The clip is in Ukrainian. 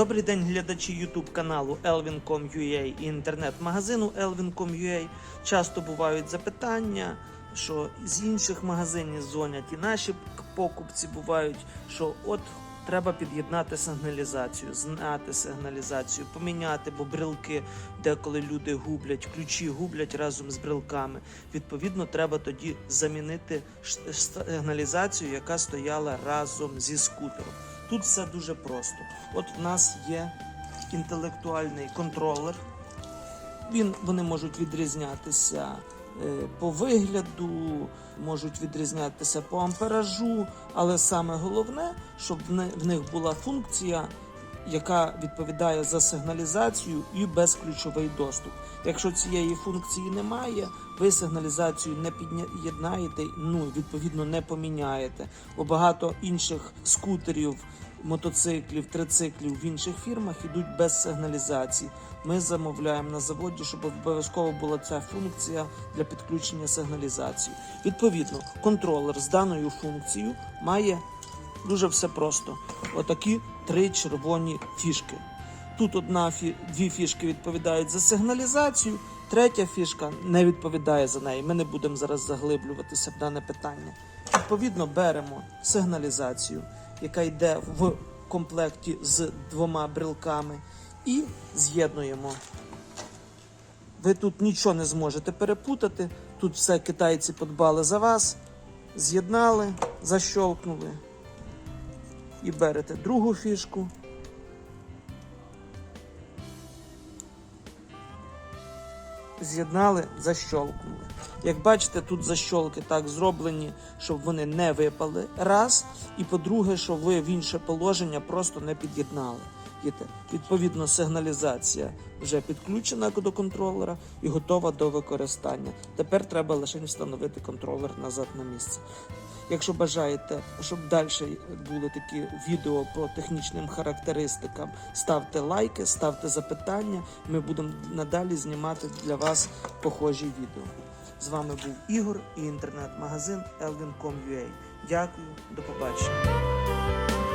Добрий день, глядачі YouTube каналу Elvin.com.ua і інтернет-магазину Elvin.com.ua. Часто бувають запитання, що з інших магазинів дзвонять і наші покупці бувають, що от треба під'єднати сигналізацію, знати сигналізацію, поміняти, бо брелки деколи люди гублять, ключі гублять разом з брелками. Відповідно, треба тоді замінити сигналізацію, яка стояла разом зі скутером. Тут все дуже просто. От в нас є інтелектуальний контролер. Він, вони можуть відрізнятися е, по вигляду, можуть відрізнятися по амперажу, але саме головне, щоб в них була функція, яка відповідає за сигналізацію і безключовий доступ. Якщо цієї функції немає, ви сигналізацію не під'єднаєте, ну відповідно не поміняєте. Бо багато інших скутерів, мотоциклів, трициклів в інших фірмах ідуть без сигналізації. Ми замовляємо на заводі, щоб обов'язково була ця функція для підключення сигналізації. Відповідно, контролер з даною функцією має дуже все просто. Отакі три червоні фішки. Тут одна дві фішки відповідають за сигналізацію, третя фішка не відповідає за неї. Ми не будемо зараз заглиблюватися в дане питання. Відповідно, беремо сигналізацію, яка йде в комплекті з двома брелками, і з'єднуємо. Ви тут нічого не зможете перепутати. Тут все китайці подбали за вас. З'єднали, защолкнули. І берете другу фішку. З'єднали, защолкнули. Як бачите, тут защолки так зроблені, щоб вони не випали. Раз. І по-друге, щоб ви в інше положення просто не під'єднали. Відповідно, сигналізація вже підключена до контролера і готова до використання. Тепер треба лише встановити контролер назад на місце. Якщо бажаєте, щоб далі були такі відео по технічним характеристикам, ставте лайки, ставте запитання. Ми будемо надалі знімати для вас похожі відео. З вами був Ігор і інтернет-магазин Elvin.com.ua. Дякую, до побачення.